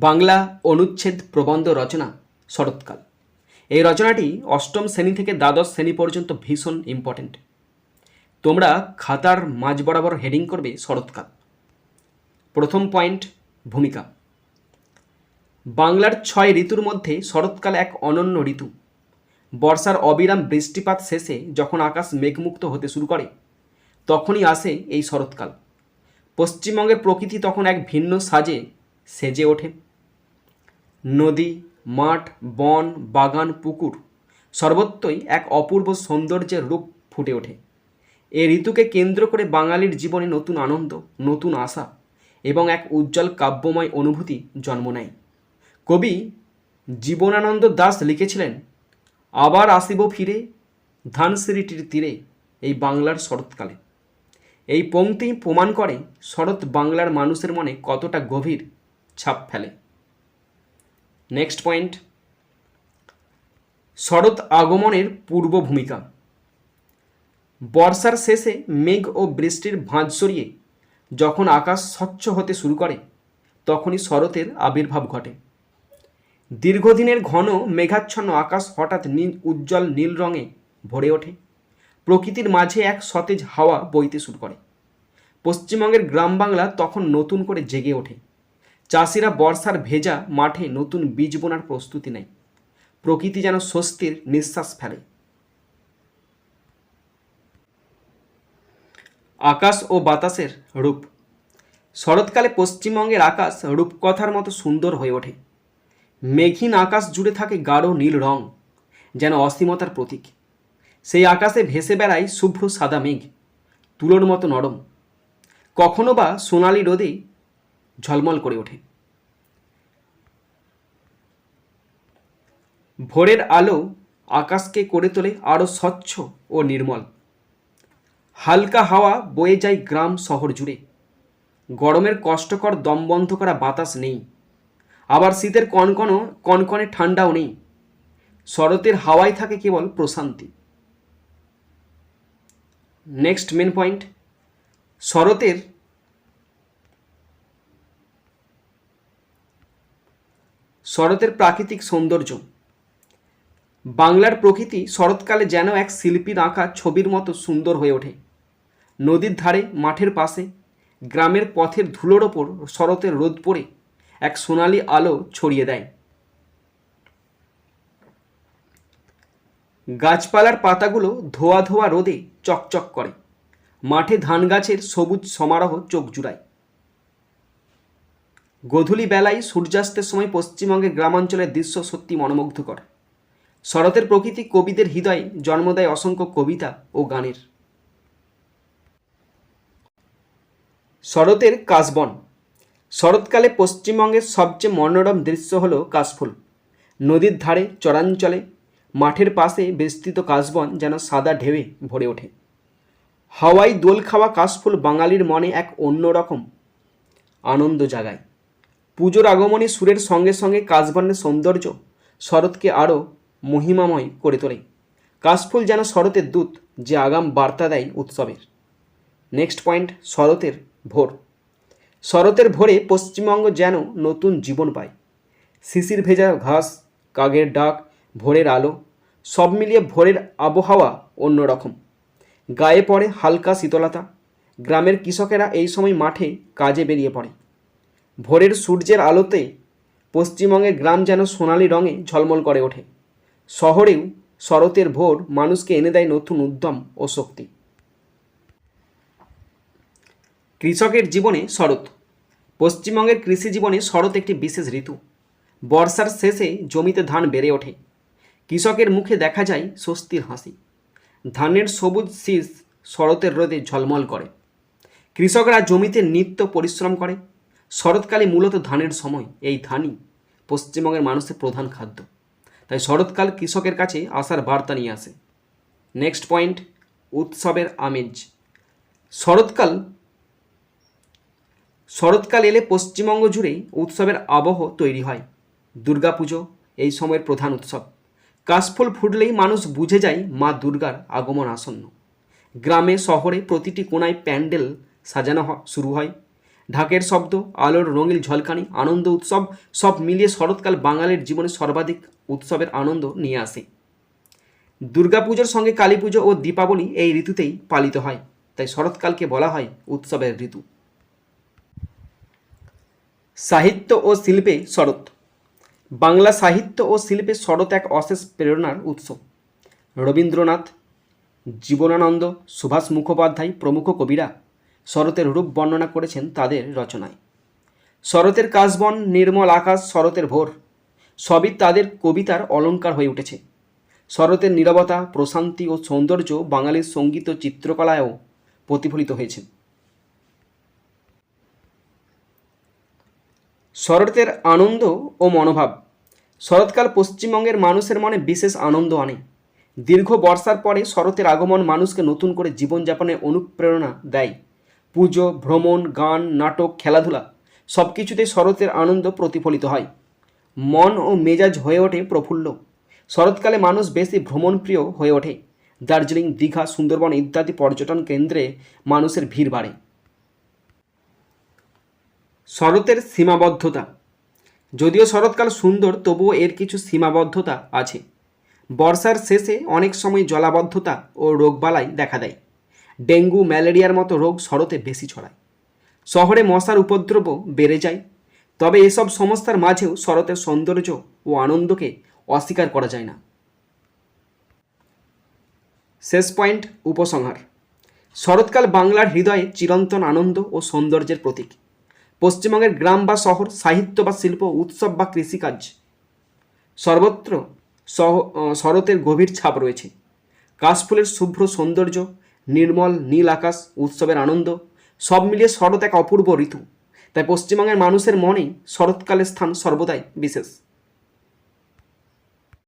বাংলা অনুচ্ছেদ প্রবন্ধ রচনা শরৎকাল। এই রচনাটি অষ্টম শ্রেণি থেকে দ্বাদশ শ্রেণি পর্যন্ত ভীষণ ইম্পর্ট্যান্ট তোমরা খাতার মাঝ বরাবর হেডিং করবে শরৎকাল। প্রথম পয়েন্ট ভূমিকা। বাংলার ছয় ঋতুর মধ্যে শরৎকাল এক অনন্য ঋতু। বর্ষার অবিরাম বৃষ্টিপাত শেষে যখন আকাশ মেঘমুক্ত হতে শুরু করে, তখনই আসে এই শরৎকাল। পশ্চিমবঙ্গের প্রকৃতি তখন এক ভিন্ন সাজে সেজে ওঠে। নদী, মাঠ, বন, বাগান, পুকুর সর্বত্রই এক অপূর্ব সৌন্দর্যের রূপ ফুটে ওঠে। এ ঋতুকে কেন্দ্র করে বাঙালির জীবনে নতুন আনন্দ, নতুন আশা এবং এক উজ্জ্বল কাব্যময় অনুভূতি জন্ম নেয়। কবি জীবনানন্দ দাস লিখেছিলেন, আবার আসিব ফিরে ধানসিঁড়িটির তীরে এই বাংলার শরৎকালে। এই পংক্তি প্রমাণ করে শরৎ বাংলার মানুষের মনে কতটা গভীর ছাপ ফেলে। নেক্সট পয়েন্ট শরৎ আগমনের পূর্ব ভূমিকা। বর্ষার শেষে মেঘ ও বৃষ্টির ভাঁজ সরিয়ে যখন আকাশ স্বচ্ছ হতে শুরু করে, তখনই শরতের আবির্ভাব ঘটে। দীর্ঘদিনের ঘন মেঘাচ্ছন্ন আকাশ হঠাৎ নীল, উজ্জ্বল নীল রঙে ভরে ওঠে। প্রকৃতির মাঝে এক সতেজ হাওয়া বইতে শুরু করে। পশ্চিমবঙ্গের গ্রাম বাংলা তখন নতুন করে জেগে ওঠে। চাষিরা বর্ষার ভেজা মাঠে নতুন বীজ বোনার প্রস্তুতি নেয়। প্রকৃতি যেন স্বস্তির নিঃশ্বাস ফেলে। আকাশ ও বাতাসের রূপ। শরৎকালে পশ্চিমবঙ্গের আকাশ রূপকথার মতো সুন্দর হয়ে ওঠে। মেঘহীন আকাশ জুড়ে থাকে গাঢ় নীল রং, যেন অসীমতার প্রতীক। সেই আকাশে ভেসে বেড়ায় শুভ্র সাদা মেঘ, তুলোর মতো নরম। কখনো বা সোনালি রোদে ঝলমল করে ওঠে। ভোরের আলো আকাশকে করে তোলে আরও স্বচ্ছ ও নির্মল। হালকা হাওয়া বয়ে যায় গ্রাম শহর জুড়ে। গরমের কষ্টকর দম বন্ধ করা বাতাস নেই। আবার শীতের কনকনও, কনকনে ঠান্ডাও নেই। শরতের হাওয়ায় থাকে কেবল প্রশান্তি। নেক্সট মেন পয়েন্ট শরতের শরতের প্রাকৃতিক সৌন্দর্য। বাংলার প্রকৃতি শরৎকালে যেন এক শিল্পীর আঁকা ছবির মতো সুন্দর হয়ে ওঠে। নদীর ধারে, মাঠের পাশে, গ্রামের পথের ধুলোর ওপর শরতের রোদ পড়ে এক সোনালি আলো ছড়িয়ে দেয়। গাছপালার পাতাগুলো ধোয়া ধোয়া রোদে চকচক করে। মাঠে ধান গাছের সবুজ সমারোহ চোখ জুড়ায়। গধূলি বেলায় সূর্যাস্তের সময় পশ্চিমবঙ্গের গ্রামাঞ্চলের দৃশ্য সত্যি মনোমুগ্ধকর। শরতের প্রকৃতি কবিদের হৃদয়ে জন্ম দেয় অসংখ্য কবিতা ও গানের। শরতের কাশবন। শরৎকালে পশ্চিমবঙ্গের সবচেয়ে মনোরম দৃশ্য হল কাশফুল। নদীর ধারে চরাঞ্চলে, মাঠের পাশে বিস্তৃত কাশবন যেন সাদা ঢেউয়ে ভরে ওঠে। হাওয়াই দোল খাওয়া কাশফুল বাঙালির মনে এক অন্যরকম আনন্দ জাগায়। পুজোর আগমনী সুরের সঙ্গে সঙ্গে কাশবনের সৌন্দর্য শরৎকে আরও মহিমাময় করে তোলে। কাশফুল যেন শরতের দূত যে আগাম বার্তা দেয় উৎসবের। নেক্সট পয়েন্ট শরতের ভোর। শরতের ভোরে পশ্চিমবঙ্গ যেন নতুন জীবন পায়। শিশির ভেজা ঘাস কাকের ডাক, ভোরের আলো, সব মিলিয়ে ভোরের আবহাওয়া অন্যরকম। গায়ে পড়ে হালকা শীতলতা। গ্রামের কৃষকেরা এই সময় মাঠে কাজে বেরিয়ে পড়ে। ভোরের সূর্যের আলোতে পশ্চিমবঙ্গের গ্রাম যেন সোনালি রঙে ঝলমল করে ওঠে। শহরেও শরতের ভোর মানুষকে এনে দেয় নতুন উদ্যম ও শক্তি। কৃষকের জীবনে শরৎ। পশ্চিমবঙ্গের কৃষি জীবনে শরৎ একটি বিশেষ ঋতু। বর্ষার শেষে জমিতে ধান বেড়ে ওঠে। কৃষকের মুখে দেখা যায় স্বস্তির হাসি। ধানের সবুজ শীষ শরতের রোদে ঝলমল করে। কৃষকরা জমিতে নিত্য পরিশ্রম করে। শরৎকালে মূলত ধানের সময়, এই ধানই পশ্চিমবঙ্গের মানুষের প্রধান খাদ্য। তাই শরৎকাল কৃষকের কাছে আসার বার্তা নিয়ে আসে। নেক্সট পয়েন্ট উৎসবের আমেজ। শরৎকাল শরৎকাল এলে পশ্চিমবঙ্গ জুড়েই উৎসবের আবহ তৈরি হয়। দুর্গাপুজো, এই সময়ের প্রধান উৎসব। কাশফুল ফুটলেই মানুষ বুঝে যায় মা দুর্গার আগমন আসন্ন। গ্রামে, শহরে প্রতিটি কোনায় প্যান্ডেল সাজানো শুরু হয়। ঢাকের শব্দ, আলোর রঙিল ঝলকানি, আনন্দ উৎসব, সব মিলিয়ে শরৎকাল বাঙালির জীবনে সর্বাধিক উৎসবের আনন্দ নিয়ে আসে। দুর্গাপুজোর সঙ্গে কালী পুজো ও দীপাবলি এই ঋতুতেই পালিত হয়, তাই শরৎকালকে বলা হয় উৎসবের ঋতু। সাহিত্য ও শিল্পে শরৎ। বাংলা সাহিত্য ও শিল্পে শরৎ এক অশেষ প্রেরণার উৎস। রবীন্দ্রনাথ, জীবনানন্দ, সুভাষ মুখোপাধ্যায় প্রমুখ কবিরা শরতের রূপ বর্ণনা করেছেন তাদের রচনায়। শরতের কাশবন, নির্মল আকাশ, শরতের ভোর, সবই তাদের কবিতার অলঙ্কার হয়ে উঠেছে। শরতের নীরবতা, প্রশান্তি ও সৌন্দর্য বাঙালির সংগীত ও চিত্রকলায়ও প্রতিফলিত হয়েছে। শরতের আনন্দ ও মনোভাব। শরৎকাল পশ্চিমবঙ্গের মানুষের মনে বিশেষ আনন্দ আনে। দীর্ঘ বর্ষার পরে শরতের আগমন মানুষকে নতুন করে জীবনযাপনে অনুপ্রেরণা দেয়। পুজো, ভ্রমণ, গান, নাটক, খেলাধুলা সব কিছুতেই শরতের আনন্দ প্রতিফলিত হয়। মন ও মেজাজ হয়ে ওঠে প্রফুল্ল। শরৎকালে মানুষ বেশি ভ্রমণপ্রিয় হয়ে ওঠে। দার্জিলিং, দীঘা, সুন্দরবন ইত্যাদি পর্যটন কেন্দ্রে মানুষের ভিড় বাড়ে। শরতের সীমাবদ্ধতা। যদিও শরৎকাল সুন্দর, তবুও এর কিছু সীমাবদ্ধতা আছে। বর্ষার শেষে অনেক সময় জলাবদ্ধতা ও রোগবালাই দেখা দেয়। ডেঙ্গু, ম্যালেরিয়ার মতো রোগ শরতে বেশি ছড়ায়। শহরে মশার উপদ্রব বেড়ে যায়। তবে এসব সমস্যার মাঝেও শরতের সৌন্দর্য ও আনন্দকে অস্বীকার করা যায় না। শেষ পয়েন্ট, উপসংহার। শরৎকাল বাংলার হৃদয়ে চিরন্তন আনন্দ ও সৌন্দর্যের প্রতীক। পশ্চিমবঙ্গের গ্রাম বা শহর, সাহিত্য বা শিল্প, উৎসব বা কৃষিকাজ। সর্বত্র শরতের গভীর ছাপ রয়েছে। কাশফুলের শুভ্র সৌন্দর্য নির্মল, নীল আকাশ, উৎসবের আনন্দ, সব মিলিয়ে শরৎ এক অপূর্ব ঋতু। তাই পশ্চিমবঙ্গের মানুষের মনে শরৎকালের স্থান সর্বদাই বিশেষ।